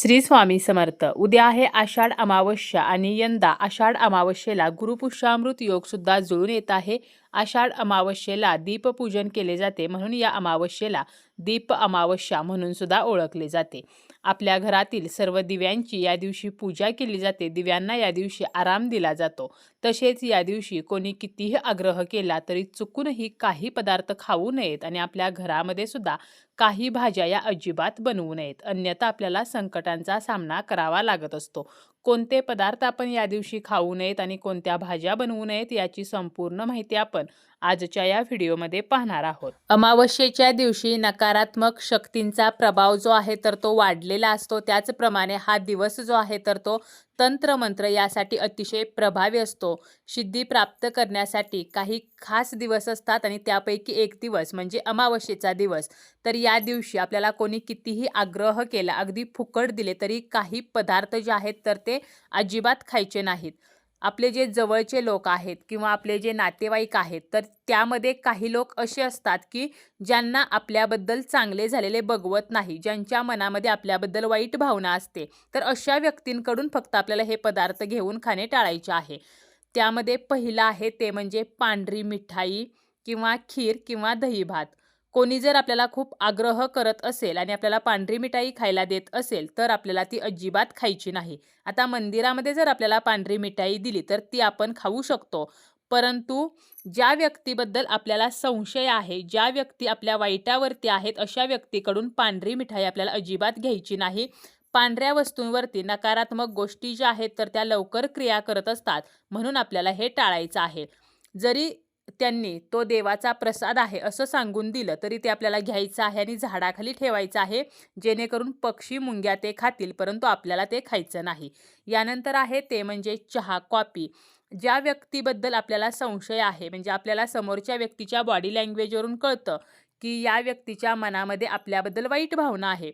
श्री स्वामी समर्थ. उद्या आहे आषाढ अमावस्या आणि यंदा आषाढ अमावस्येला गुरुपुष्यामृत योग सुद्धा जुळून येत आहे. आषाढ अमावस्येला दीपपूजन केले जाते म्हणून या अमावस्येला दीप अमावस्या म्हणून सुद्धा ओळखले जाते. आपल्या घरातील सर्व दिव्यांची या दिवशी पूजा केली जाते. दिव्यांना या दिवशी आराम दिला जातो. तसेच या दिवशी कोणी कितीही आग्रह केला तरी चुकूनही काही पदार्थ खाऊ नयेत आणि आपल्या घरामध्ये सुद्धा काही भाज्या या अजिबात बनवू नयेत. अन्यथा आपल्याला संकटांचा सामना करावा लागत असतो. कोणते पदार्थ आपण या दिवशी खाऊ नयेत आणि कोणत्या भाज्या बनवू नयेत याची संपूर्ण माहिती आपण आजच्या या व्हिडिओमध्ये पाहणार आहोत. अमावस्येच्या दिवशी नकारात्मक शक्तींचा प्रभाव जो आहे तर तो वाढलेला असतो. त्याचप्रमाणे हा दिवस जो आहे तर तो तंत्रमंत्र यासाठी अतिशय प्रभावी असतो. सिद्धी प्राप्त करण्यासाठी काही खास दिवस असतात आणि त्यापैकी एक दिवस म्हणजे अमावस्येचा दिवस. तर या दिवशी आपल्याला कोणी कितीही आग्रह केला अगदी फुकट दिले तरी काही पदार्थ जे आहेत तर ते अजिबात खायचे नाहीत. आपले जे जवळचे लोक आहेत किंवा आपले जे नातेवाईक आहेत तर त्यामध्ये काही लोक असे असतात की ज्यांना आपल्याबद्दल चांगले झालेले बघवत नाही ज्यांच्या मनामध्ये आपल्याबद्दल वाईट भावना असते. तर अशा व्यक्तींकडून फक्त आपल्याला हे पदार्थ घेऊन खाणे टाळायचे आहे. त्यामध्ये पहिलं आहे ते म्हणजे पांढरी मिठाई किंवा खीर किंवा दही भात कोणी जर आपल्याला खूप आग्रह करत असेल आणि आपल्याला पांढरी मिठाई खायला देत असेल तर आपल्याला ती अजिबात खायची नाही. आता मंदिरामध्ये जर आपल्याला पांढरी मिठाई दिली तर ती आपण खाऊ शकतो. परंतु ज्या व्यक्तीबद्दल आपल्याला संशय आहे ज्या व्यक्ती आपल्या वाईटावरती आहेत अशा व्यक्तीकडून पांढरी मिठाई आपल्याला अजिबात घ्यायची नाही. पांढऱ्या वस्तूंवरती नकारात्मक गोष्टी ज्या आहेत तर त्या लवकर क्रिया करत असतात. म्हणून आपल्याला हे टाळायचं आहे. जरी त्यांनी तो देवाचा प्रसाद आहे असं सांगून दिलं. तरी ते आपल्याला घ्यायचं आहे आणि झाडाखाली ठेवायचं आहे जेणेकरून पक्षी मुंग्या ते खातील परंतु आपल्याला ते खायचं नाही. यानंतर आहे ते म्हणजे चहा कॉपी ज्या व्यक्तीबद्दल आपल्याला संशय आहे म्हणजे आपल्याला समोरच्या व्यक्तीच्या बॉडी लँग्वेजवरून कळतं की या व्यक्तीच्या मनामध्ये आपल्याबद्दल वाईट भावना आहे.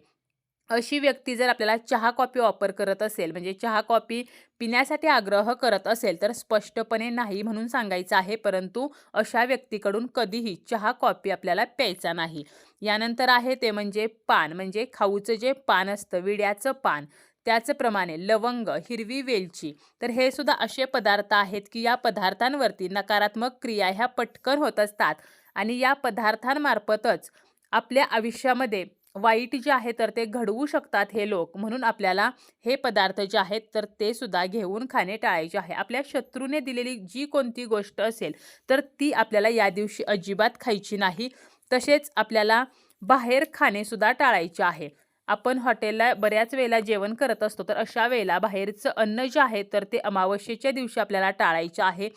अशी व्यक्ती जर आपल्याला चहा कॉफी ऑफर करत असेल म्हणजे चहा कॉफी पिण्यासाठी आग्रह करत असेल तर स्पष्टपणे नाही म्हणून सांगायचं आहे. परंतु अशा व्यक्तीकडून कधीही चहा कॉफी आपल्याला प्यायचा नाही. यानंतर आहे ते म्हणजे पान म्हणजे खाऊचं जे पान असतं विड्याचं पान त्याचप्रमाणे लवंग हिरवी वेलची. तर हे सुद्धा असे पदार्थ आहेत की या पदार्थांवरती नकारात्मक क्रिया ह्या पटकन होत असतात आणि या पदार्थांमार्फतच आपल्या आयुष्यामध्ये वाईट जे आहे तर ते घडवू शकतात हे लोक. म्हणून आपल्याला हे पदार्थ जे आहेत तर ते सुद्धा घेऊन खाणे टाळायचे आहे. आपल्या शत्रूने दिलेली जी कोणती गोष्ट असेल तर ती आपल्याला या दिवशी अजिबात खायची नाही. तसेच आपल्याला बाहेर खाणेसुद्धा टाळायचे आहे. आपण हॉटेलला बऱ्याच वेळेला जेवण करत असतो तर अशा वेळेला बाहेरचं अन्न जे आहे तर ते अमावस्येच्या दिवशी आपल्याला टाळायचं आहे.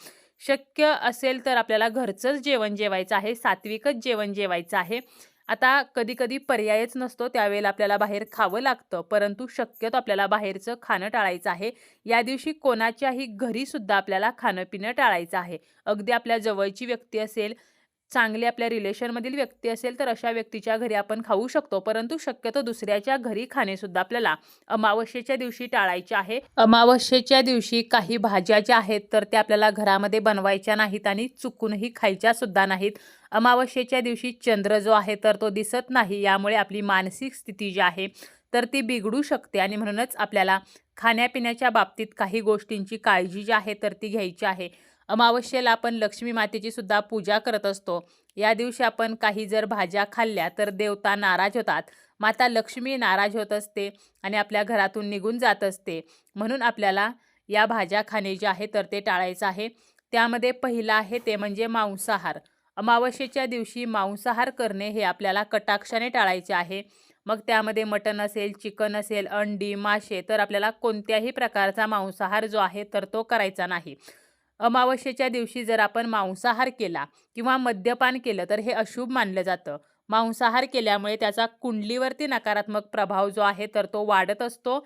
शक्य असेल तर आपल्याला घरचंच जेवण जेवायचं आहे सात्विकच जेवण जेवायचं आहे. आता कधी कधी पर्यायच नसतो त्यावेळेला आपल्याला बाहेर खावं लागतं परंतु शक्यतो आपल्याला बाहेरचं खाणं टाळायचं आहे. या दिवशी कोणाच्याही घरीसुद्धा आपल्याला खाणं पिणं टाळायचं आहे. अगदी आपल्या जवळची व्यक्ती असेल चांगली आपल्या रिलेशनमधील व्यक्ती असेल तर अशा व्यक्तीच्या घरी आपण खाऊ शकतो. परंतु शक्यतो दुसऱ्याच्या घरी खाणेसुद्धा आपल्याला अमावस्येच्या दिवशी टाळायचे आहे. अमावस्येच्या दिवशी काही भाज्या ज्या आहेत तर त्या आपल्याला घरामध्ये बनवायच्या नाहीत आणि चुकूनही खायच्या सुद्धा नाहीत. अमावस्येच्या दिवशी चंद्र जो आहे तर तो दिसत नाही यामुळे आपली मानसिक स्थिती जी आहे तर ती बिघडू शकते आणि म्हणूनच आपल्याला खाण्यापिण्याच्या बाबतीत काही गोष्टींची काळजी जी आहे तर ती घ्यायची आहे. अमावस्येला आपण लक्ष्मी मातेची सुद्धा पूजा करत असतो. या दिवशी आपण काही जर भाज्या खाल्ल्या तर देवता नाराज होतात. माता लक्ष्मी नाराज होत असते आणि आपल्या घरातून निघून जात असते. म्हणून आपल्याला या भाज्या खाणे जे आहे तर ते टाळायचं आहे. त्यामध्ये पहिलं आहे ते म्हणजे मांसाहार. अमावस्येच्या दिवशी मांसाहार करणे हे आपल्याला कटाक्षाने टाळायचे आहे. मग त्यामध्ये मटण असेल चिकन असेल अंडी मासे तर आपल्याला कोणत्याही प्रकारचा मांसाहार जो आहे तर तो करायचा नाही. अमावस्येच्या दिवशी जर आपण मांसाहार केला किंवा मद्यपान केलं तर हे अशुभ मानलं जातं. मांसाहार केल्यामुळे त्याचा कुंडलीवरती नकारात्मक प्रभाव जो आहे तर तो वाढत असतो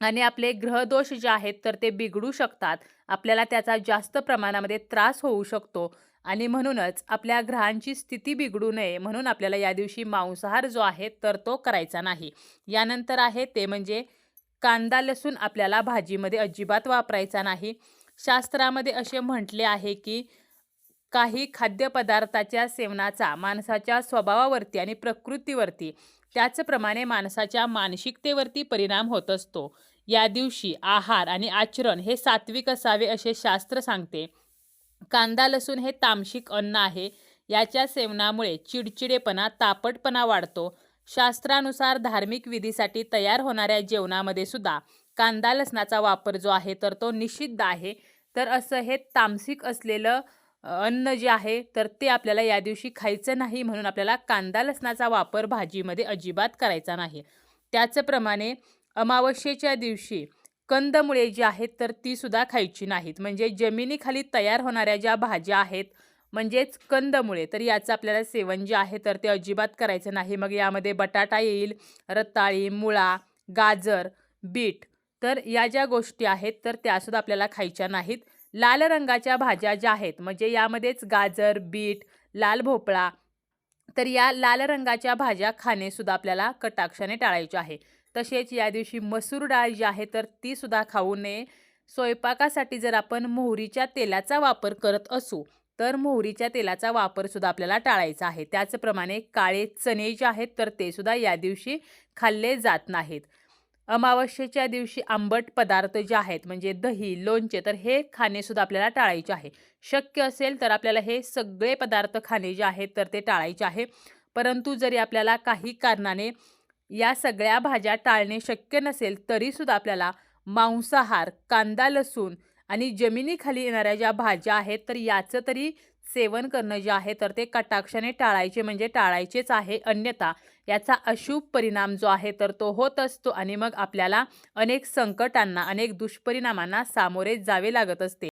आणि आपले ग्रहदोष जे आहेत तर ते बिघडू शकतात. आपल्याला त्याचा जास्त प्रमाणामध्ये त्रास होऊ शकतो आणि म्हणूनच आपल्या ग्रहांची स्थिती बिघडू नये म्हणून आपल्याला या दिवशी मांसाहार जो आहे तर तो करायचा नाही. यानंतर आहे ते म्हणजे कांदा लसूण आपल्याला भाजीमध्ये अजिबात वापरायचा नाही. शास्त्रामध्ये असे म्हटले आहे की काही खाद्यपदार्थाच्या सेवनाचा माणसाच्या स्वभावावरती आणि प्रकृतीवरती त्याचप्रमाणे माणसाच्या मानसिकतेवरती परिणाम होत असतो. या दिवशी आहार आणि आचरण हे सात्विक असावे असे शास्त्र सांगते. कांदा लसूण हे तामशिक अन्न आहे. याच्या सेवनामुळे चिडचिडेपणा तापटपणा वाढतो. शास्त्रानुसार धार्मिक विधीसाठी तयार होणाऱ्या जेवणामध्ये सुद्धा कांदा लसणाचा वापर जो आहे तर तो निषिद्ध आहे. तर असं हे तामसिक असलेलं अन्न जे आहे तर ते आपल्याला या दिवशी खायचं नाही म्हणून आपल्याला कांदा लसणाचा वापर भाजीमध्ये अजिबात करायचा नाही. त्याचप्रमाणे अमावस्येच्या दिवशी कंदमुळे जी आहेत तर ती सुद्धा खायची नाहीत. म्हणजे जमिनीखाली तयार होणाऱ्या ज्या भाज्या आहेत म्हणजेच कंदमुळे तर याचं आपल्याला सेवन जे आहे तर ते अजिबात करायचं नाही. मग यामध्ये बटाटा येईल रताळी मुळा गाजर बीट तर या ज्या गोष्टी आहेत तर त्यासुद्धा आपल्याला खायच्या नाहीत. लाल रंगाच्या भाज्या ज्या आहेत म्हणजे यामध्येच गाजर बीट लाल भोपळा तर या लाल रंगाच्या भाज्या खाणेसुद्धा आपल्याला कटाक्षाने टाळायचे आहे. तसेच या दिवशी मसूर डाळ जी आहे तर ती सुद्धा खाऊ नये. स्वयंपाकासाठी जर आपण मोहरीच्या तेलाचा वापर करत असू तर मोहरीच्या तेलाचा वापरसुद्धा आपल्याला टाळायचा आहे. त्याचप्रमाणे काळे चणे जे आहेत तर ते सुद्धा या दिवशी खाल्ले जात नाहीत. अमावस्येच्या दिवशी आंबट पदार्थ जे आहेत म्हणजे दही लोणचे तर हे खाणेसुद्धा आपल्याला टाळायचे आहे. शक्य असेल तर आपल्याला हे सगळे पदार्थ खाणे जे आहेत तर ते टाळायचे आहे. परंतु जरी आपल्याला काही कारणाने या सगळ्या भाज्या टाळणे शक्य नसेल तरीसुद्धा आपल्याला मांसाहार कांदा लसूण आणि जमिनीखाली येणाऱ्या ज्या भाज्या आहेत तर याचं तरी सेवन करणं जे आहे तर ते कटाक्षाने टाळायचे म्हणजे टाळायचेच आहे अन्यथा. याचा अशुभ परिणाम जो आहे तर तो होत असतो आणि मग आपल्याला अनेक संकटांना अनेक दुष्परिणामांना सामोरे जावे लागत असते.